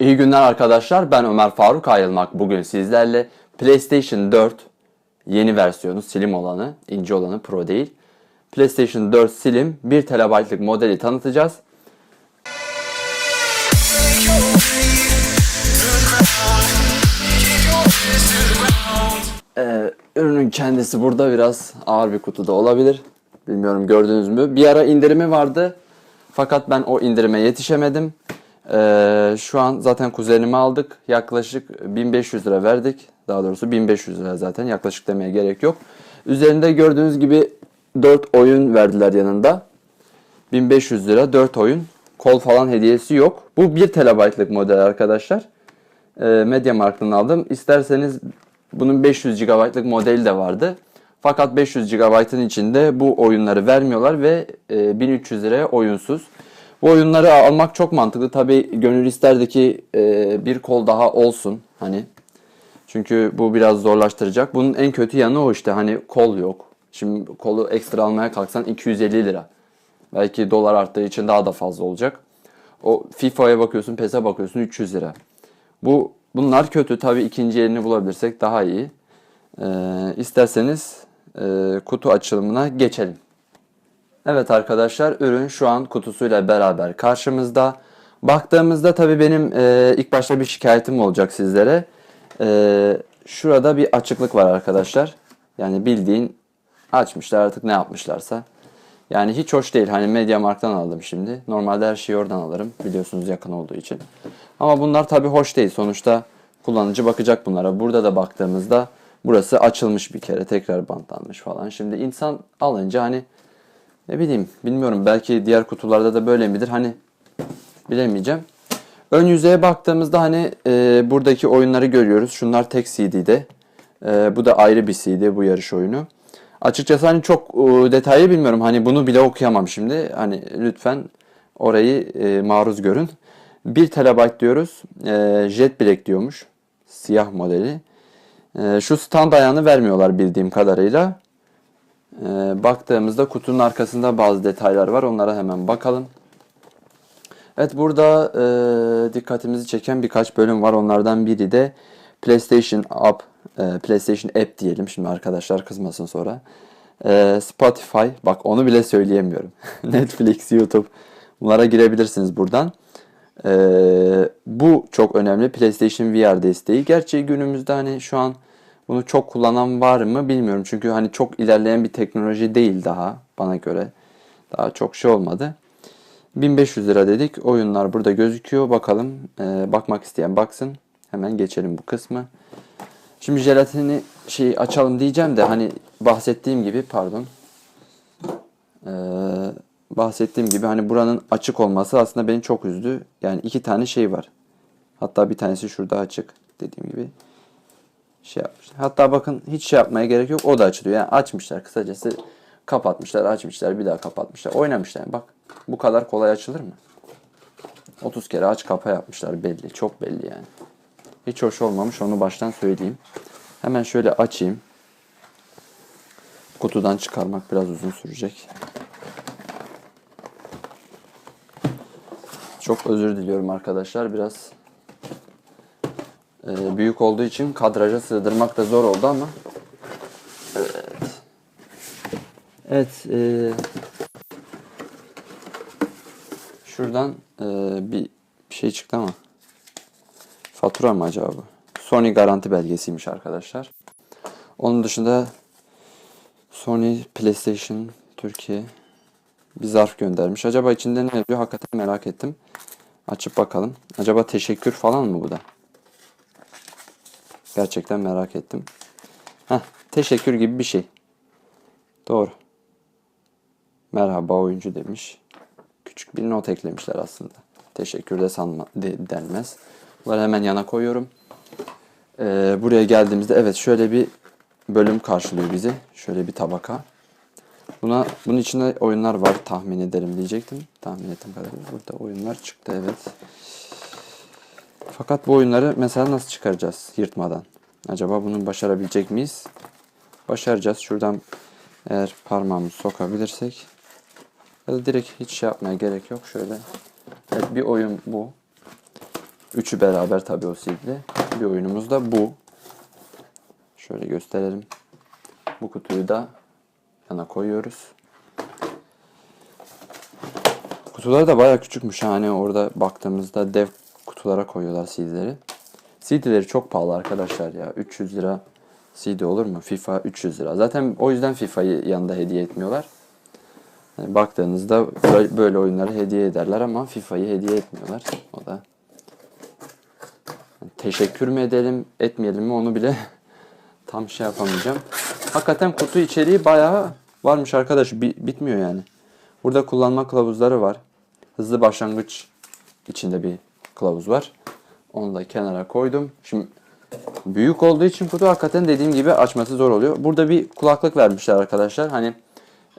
İyi günler arkadaşlar. Ben Ömer Faruk Ayrılmak. Bugün sizlerle PlayStation 4 yeni versiyonu Slim olanı, ince olanı Pro değil. PlayStation 4 Slim 1 TB'lık modeli tanıtacağız. Ee, ürünün kendisi burada biraz ağır bir kutuda olabilir. Bilmiyorum gördünüz mü? Bir ara indirimi vardı. Fakat ben o indirime yetişemedim. Ee, şu an zaten kuzenimi aldık. Yaklaşık 1500 lira verdik. Daha doğrusu 1500 lira zaten. Yaklaşık demeye gerek yok. Üzerinde gördüğünüz gibi 4 oyun verdiler yanında. 1500 lira 4 oyun. Kol falan hediyesi yok. Bu 1 TB'lık model arkadaşlar. Ee, Mediamarkt'tan aldım. İsterseniz bunun 500 GB'lık modeli de vardı. Fakat 500 GB'ın içinde bu oyunları vermiyorlar ve e, 1300 liraya oyunsuz. Bu oyunları almak çok mantıklı. Tabi gönül isterdi ki e, bir kol daha olsun. Hani çünkü bu biraz zorlaştıracak. Bunun en kötü yanı o işte hani kol yok. Şimdi kolu ekstra almaya kalksan 250 lira. Belki dolar arttığı için daha da fazla olacak. O FIFA'ya bakıyorsun, PES'e bakıyorsun 300 lira. Bu bunlar kötü. Tabii ikinci yerini bulabilirsek daha iyi. Ee, isterseniz e, kutu açılımına geçelim. Evet arkadaşlar ürün şu an kutusuyla beraber karşımızda. Baktığımızda tabii benim e, ilk başta bir şikayetim olacak sizlere. E, şurada bir açıklık var arkadaşlar. Yani bildiğin açmışlar artık ne yapmışlarsa. Yani hiç hoş değil. Hani Mediamarkt'tan aldım şimdi. Normalde her şeyi oradan alırım. Biliyorsunuz yakın olduğu için. Ama bunlar tabii hoş değil. Sonuçta kullanıcı bakacak bunlara. Burada da baktığımızda burası açılmış bir kere. Tekrar bantlanmış falan. Şimdi insan alınca hani ne bileyim bilmiyorum. Belki diğer kutularda da böyle midir? Hani bilemeyeceğim. Ön yüzeye baktığımızda hani e, buradaki oyunları görüyoruz. Şunlar tek CD'de. E, bu da ayrı bir CD bu yarış oyunu. Açıkçası hani çok e, detaylı bilmiyorum. Hani bunu bile okuyamam şimdi. Hani lütfen orayı e, maruz görün. 1 TB diyoruz. E, Jet Black diyormuş. Siyah modeli. E, şu stand ayağını vermiyorlar bildiğim kadarıyla. E, baktığımızda kutunun arkasında bazı detaylar var. Onlara hemen bakalım. Evet burada e, dikkatimizi çeken birkaç bölüm var. Onlardan biri de PlayStation App, e, PlayStation App diyelim şimdi arkadaşlar kızmasın sonra. E, Spotify, bak onu bile söyleyemiyorum. Netflix, YouTube bunlara girebilirsiniz buradan. E, bu çok önemli PlayStation VR desteği. Gerçi günümüzde hani şu an bunu çok kullanan var mı bilmiyorum. Çünkü hani çok ilerleyen bir teknoloji değil daha bana göre. Daha çok şey olmadı. 1500 lira dedik. Oyunlar burada gözüküyor. Bakalım. Ee, bakmak isteyen baksın. Hemen geçelim bu kısmı. Şimdi jelatini şey açalım diyeceğim de hani bahsettiğim gibi pardon. Ee, bahsettiğim gibi hani buranın açık olması aslında beni çok üzdü. Yani iki tane şey var. Hatta bir tanesi şurada açık dediğim gibi. Şey yapmışlar. Hatta bakın hiç şey yapmaya gerek yok. O da açılıyor. Yani açmışlar kısacası kapatmışlar, açmışlar, bir daha kapatmışlar. Oynamışlar. Bak bu kadar kolay açılır mı? 30 kere aç kapa yapmışlar belli. Çok belli yani. Hiç hoş olmamış onu baştan söyleyeyim. Hemen şöyle açayım. Kutudan çıkarmak biraz uzun sürecek. Çok özür diliyorum arkadaşlar. Biraz e, büyük olduğu için kadraja sığdırmak da zor oldu ama Evet. Evet. E, şuradan e, bir bir şey çıktı ama fatura mı acaba bu? Sony garanti belgesiymiş arkadaşlar. Onun dışında Sony PlayStation Türkiye bir zarf göndermiş. Acaba içinde ne yazıyor? Hakikaten merak ettim. Açıp bakalım. Acaba teşekkür falan mı bu da? Gerçekten merak ettim. Heh, teşekkür gibi bir şey. Doğru. Merhaba oyuncu demiş. Küçük bir not eklemişler aslında. Teşekkür de sanma, de, denmez. Bunları hemen yana koyuyorum. Ee, buraya geldiğimizde evet şöyle bir bölüm karşılıyor bizi. Şöyle bir tabaka. Buna bunun içinde oyunlar var tahmin ederim diyecektim. Tahmin ettim kadarıyla burada oyunlar çıktı evet. Fakat bu oyunları mesela nasıl çıkaracağız yırtmadan? Acaba bunu başarabilecek miyiz? Başaracağız. Şuradan eğer parmağımızı sokabilirsek ya da direkt hiç şey yapmaya gerek yok. Şöyle evet bir oyun bu. Üçü beraber tabii o CD'li. Bir oyunumuz da bu. Şöyle gösterelim. Bu kutuyu da yana koyuyoruz. Kutular da baya küçükmüş. Hani orada baktığımızda dev kutulara koyuyorlar CD'leri. CD'leri çok pahalı arkadaşlar ya. 300 lira CD olur mu? FIFA 300 lira. Zaten o yüzden FIFA'yı yanında hediye etmiyorlar. Yani baktığınızda böyle, oyunları hediye ederler ama FIFA'yı hediye etmiyorlar. O da teşekkür mü edelim, etmeyelim mi onu bile tam şey yapamayacağım. Hakikaten kutu içeriği bayağı varmış arkadaş. Bi- bitmiyor yani. Burada kullanma kılavuzları var. Hızlı başlangıç içinde bir kılavuz var. Onu da kenara koydum. Şimdi büyük olduğu için kutu hakikaten dediğim gibi açması zor oluyor. Burada bir kulaklık vermişler arkadaşlar. Hani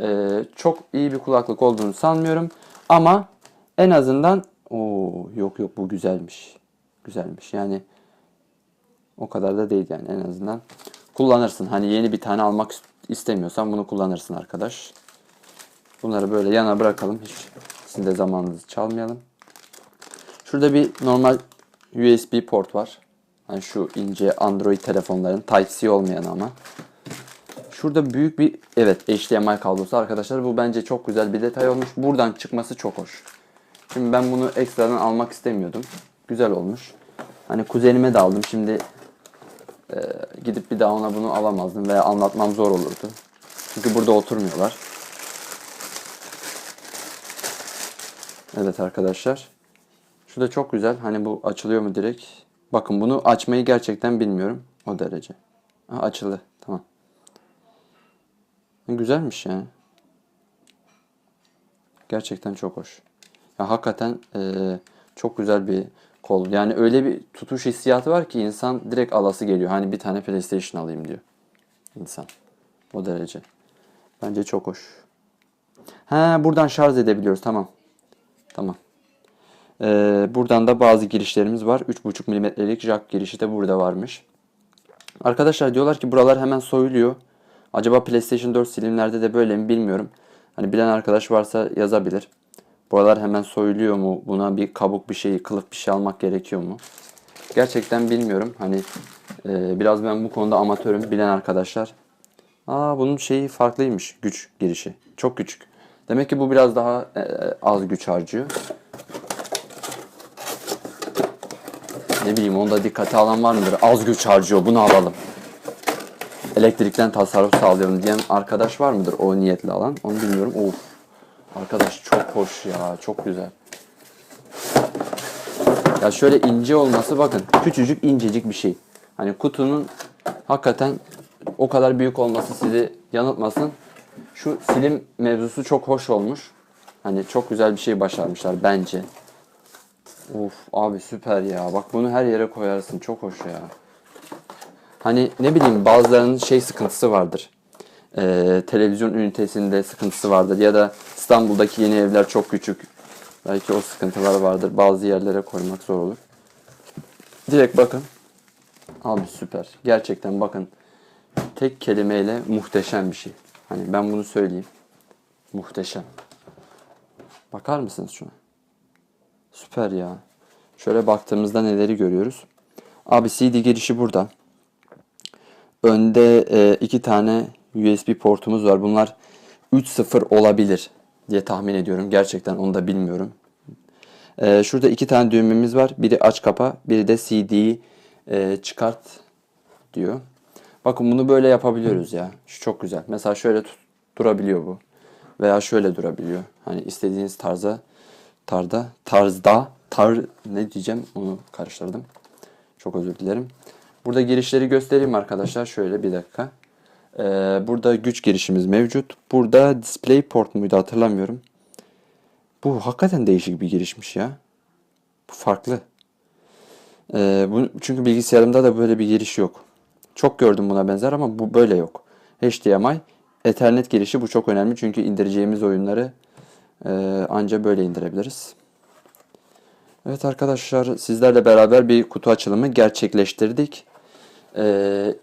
e, çok iyi bir kulaklık olduğunu sanmıyorum. Ama en azından o yok yok bu güzelmiş. Güzelmiş. Yani o kadar da değil yani en azından kullanırsın. Hani yeni bir tane almak istemiyorsan bunu kullanırsın arkadaş. Bunları böyle yana bırakalım. Hiç sizin de zamanınızı çalmayalım. Şurada bir normal USB port var. Hani şu ince Android telefonların Type-C olmayan ama. Şurada büyük bir evet HDMI kablosu arkadaşlar. Bu bence çok güzel bir detay olmuş. Buradan çıkması çok hoş. Şimdi ben bunu ekstradan almak istemiyordum. Güzel olmuş. Hani kuzenime de aldım. Şimdi e, gidip bir daha ona bunu alamazdım veya anlatmam zor olurdu. Çünkü burada oturmuyorlar. Evet arkadaşlar. Şu da çok güzel. Hani bu açılıyor mu direkt? Bakın bunu açmayı gerçekten bilmiyorum. O derece. Ha, açıldı. Tamam. Güzelmiş yani. Gerçekten çok hoş. Ya hakikaten eee, çok güzel bir kol. Yani öyle bir tutuş hissiyatı var ki insan direkt alası geliyor. Hani bir tane PlayStation alayım diyor. İnsan. O derece. Bence çok hoş. Ha buradan şarj edebiliyoruz. Tamam. Tamam. Ee, buradan da bazı girişlerimiz var. 3.5 mm'lik jack girişi de burada varmış. Arkadaşlar diyorlar ki buralar hemen soyuluyor. Acaba PlayStation 4 silimlerde de böyle mi bilmiyorum. Hani bilen arkadaş varsa yazabilir. Buralar hemen soyuluyor mu? Buna bir kabuk bir şey, kılıf bir şey almak gerekiyor mu? Gerçekten bilmiyorum. Hani e, biraz ben bu konuda amatörüm. Bilen arkadaşlar. Aa bunun şeyi farklıymış. Güç girişi. Çok küçük. Demek ki bu biraz daha e, az güç harcıyor. Ne bileyim onda dikkate alan var mıdır? Az güç harcıyor bunu alalım. Elektrikten tasarruf sağlayalım diyen arkadaş var mıdır o niyetle alan? Onu bilmiyorum. Of. Arkadaş çok hoş ya. Çok güzel. Ya şöyle ince olması bakın. Küçücük incecik bir şey. Hani kutunun hakikaten o kadar büyük olması sizi yanıltmasın. Şu silim mevzusu çok hoş olmuş. Hani çok güzel bir şey başarmışlar bence. Of abi süper ya. Bak bunu her yere koyarsın. Çok hoş ya. Hani ne bileyim bazılarının şey sıkıntısı vardır. Ee, televizyon ünitesinde sıkıntısı vardır. Ya da İstanbul'daki yeni evler çok küçük. Belki o sıkıntılar vardır. Bazı yerlere koymak zor olur. Direkt bakın. Abi süper. Gerçekten bakın. Tek kelimeyle muhteşem bir şey. Hani ben bunu söyleyeyim. Muhteşem. Bakar mısınız şuna? Süper ya. Şöyle baktığımızda neleri görüyoruz? Abi CD girişi burada. Önde e, iki tane USB portumuz var. Bunlar 3.0 olabilir diye tahmin ediyorum. Gerçekten onu da bilmiyorum. E, şurada iki tane düğmemiz var. Biri aç kapa, biri de CD'yi e, çıkart diyor. Bakın bunu böyle yapabiliyoruz ya. Şu çok güzel. Mesela şöyle durabiliyor bu. Veya şöyle durabiliyor. Hani istediğiniz tarza tarda tarzda tar ne diyeceğim onu karıştırdım. Çok özür dilerim. Burada girişleri göstereyim arkadaşlar. Şöyle bir dakika. Ee, burada güç girişimiz mevcut. Burada display port muydu hatırlamıyorum. Bu hakikaten değişik bir girişmiş ya. Bu farklı. Ee, bu, çünkü bilgisayarımda da böyle bir giriş yok. Çok gördüm buna benzer ama bu böyle yok. HDMI, Ethernet girişi bu çok önemli çünkü indireceğimiz oyunları e, anca böyle indirebiliriz. Evet arkadaşlar sizlerle beraber bir kutu açılımı gerçekleştirdik. Ee,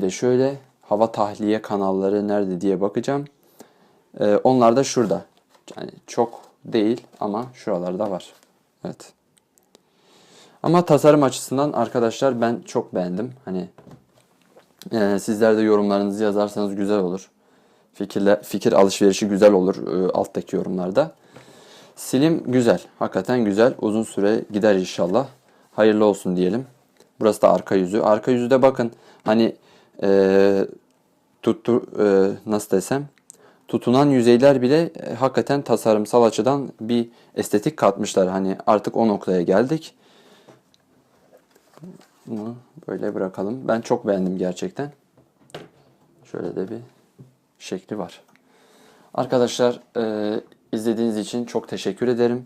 de şöyle. Hava tahliye kanalları nerede diye bakacağım. Ee, onlar da şurada. Yani çok değil ama şuralarda var. Evet. Ama tasarım açısından arkadaşlar ben çok beğendim. Hani e, sizler de yorumlarınızı yazarsanız güzel olur. Fikirle, fikir alışverişi güzel olur e, alttaki yorumlarda. Silim güzel. Hakikaten güzel. Uzun süre gider inşallah. Hayırlı olsun diyelim. Burası da arka yüzü. Arka yüzü de bakın hani e, tuttu e, nasıl desem tutunan yüzeyler bile e, hakikaten tasarımsal açıdan bir estetik katmışlar. Hani artık o noktaya geldik. Bunu böyle bırakalım. Ben çok beğendim gerçekten. Şöyle de bir şekli var. Arkadaşlar e, izlediğiniz için çok teşekkür ederim.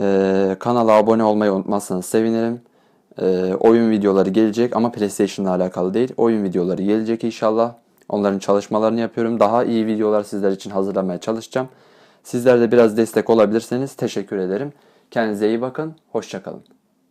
E, kanala abone olmayı unutmazsanız sevinirim. E, oyun videoları gelecek ama PlayStation ile alakalı değil. Oyun videoları gelecek inşallah. Onların çalışmalarını yapıyorum. Daha iyi videolar sizler için hazırlamaya çalışacağım. Sizler de biraz destek olabilirseniz teşekkür ederim. Kendinize iyi bakın. Hoşçakalın.